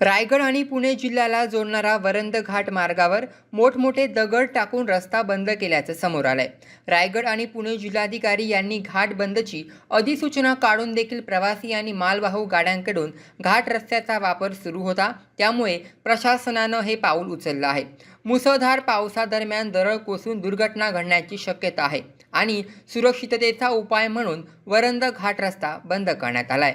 रायगड आणि पुणे जिल्ह्याला जोडणारा वरंद घाट मार्गावर मोठमोठे दगड टाकून रस्ता बंद केल्याचं समोर आलंय. रायगड आणि पुणे जिल्हाधिकारी यांनी घाट बंदची अधिसूचना काढून देखील प्रवासी आणि मालवाहू गाड्यांकडून घाट रस्त्याचा वापर सुरू होता. त्यामुळे प्रशासनानं हे पाऊल उचललं आहे. मुसळधार पावसादरम्यान दरड कोसळून दुर्घटना घडण्याची शक्यता आहे आणि सुरक्षिततेचा उपाय म्हणून वरंद घाट रस्ता बंद करण्यात आलाय.